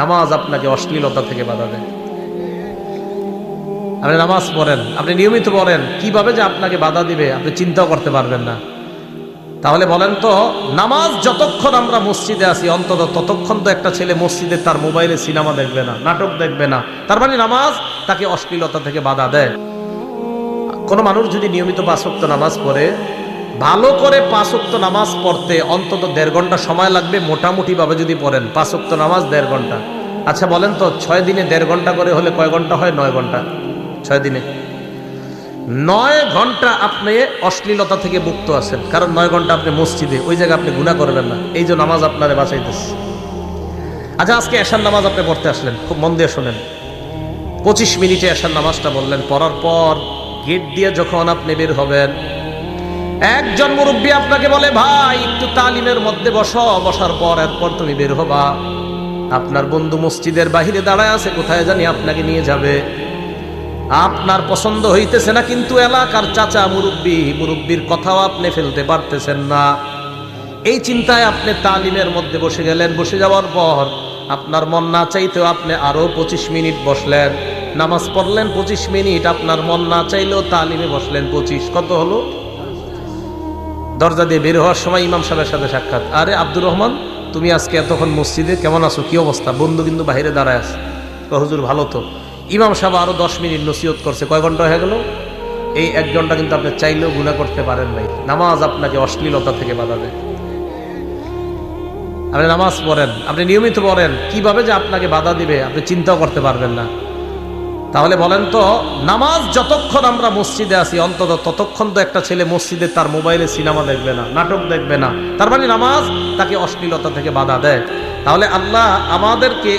নামাজ আপনাকে অশ্লীলতা থেকে বাধা দেয় আপনি নামাজ পড়েন, আপনি নিয়মিত পড়েন, কীভাবে যে আপনাকে বাধা দিবে আপনি চিন্তাও করতে পারবেন না। তাহলে বলেন তো, নামাজ যতক্ষণ আমরা মসজিদে আছি, অন্তত ততক্ষণ তো একটা ছেলে মসজিদে তার মোবাইলে সিনেমা দেখবে না, নাটক দেখবে না। তার মানে নামাজ তাকে অশ্লীলতা থেকে বাধা দেয়। কোনো মানুষ যদি নিয়মিত পাঁচক্ত নামাজ পড়ে ভালো করে পাঁচক্ত নামাজ পড়তে অন্তত দেড় ঘণ্টা সময় লাগবে মোটামুটি ভাবে যদি পড়েন পাঁচক্ত নামাজ দেড় ঘণ্টা। আচ্ছা বলেন তো, ছয় দিনে দেড় ঘণ্টা করে হলে কয় ঘণ্টা হয়? নয় ঘণ্টা। ছয় দিনে। নয় ঘণ্টা আপনি অশ্লীলতা থেকে মুক্ত আছেন, কারণ নয় ঘণ্টা আপনি মসজিদে, ওই জায়গায় আপনি গুণা করবেন না। এই যে নামাজ আপনারে বাঁচাইতেছে। আচ্ছা আজকে এশার নামাজ আপনি পড়তে আসলেন, খুব মন দিয়ে শোনেন। পঁচিশ মিনিটে এশার নামাজটা বললেন, পড়ার পর গেট দিয়ে যখন আপনি বের হবেন একজন মুরব্বী আপনাকে বলে, ভাই, একটু তালিমের মধ্যে বসো, বসার পর এরপর তুমি বের হবা। আপনার বন্ধু মসজিদের বাহিরে দাঁড়ায় আছে, কোথায় জানি আপনাকে নিয়ে যাবে। আপনার পছন্দ হইতেছে না, কিন্তু এলাকার চাচা মুরব্বী, মুরব্বীর কথাও আপনি ফেলতে পারতেছেন না। এই চিন্তায় আপনি তালিমের মধ্যে বসে গেলেন। বসে যাওয়ার পর আপনার মন না চাইতেও আপনি আরও পঁচিশ মিনিট বসলেন। নামাজ পড়লেন পঁচিশ মিনিট, আপনার মন না চাইলেও তালিমে বসলেন পঁচিশ। কত হলো? দরজা দিয়ে বের হওয়ার সময় ইমাম সাহেবের সাথে সাক্ষাৎ। আরে আব্দুর রহমান, তুমি আজকে এতক্ষণ মসজিদে কেমন আছো? কি অবস্থা? বন্ধু কিন্তু বাইরে দাঁড়ায় তো হুজুর ভালো তো? ইমাম সাহেব আরও দশ মিনিট নসিহত করছে। কয় ঘণ্টা হয়ে গেল? এই এক ঘণ্টা কিন্তু আপনি চাইলেও গুণা করতে পারেন নাই। নামাজ আপনাকে অশ্লীলতা থেকে বাধা দেয়। আপনি নামাজ পড়েন। আপনি নিয়মিত পড়েন। কীভাবে যে আপনাকে বাধা দিবে, আপনি চিন্তাও করতে পারবেন না। তাহলে বলেন তো, নামাজ যতক্ষণ আমরা মসজিদে আসি অন্তত ততক্ষণ তো একটা ছেলে মসজিদে তার মোবাইলে সিনেমা দেখবে না, নাটক দেখবে না। তার মানে নামাজ তাকে অশ্লীলতা থেকে বাধা দেয়। তাহলে আল্লাহ আমাদেরকে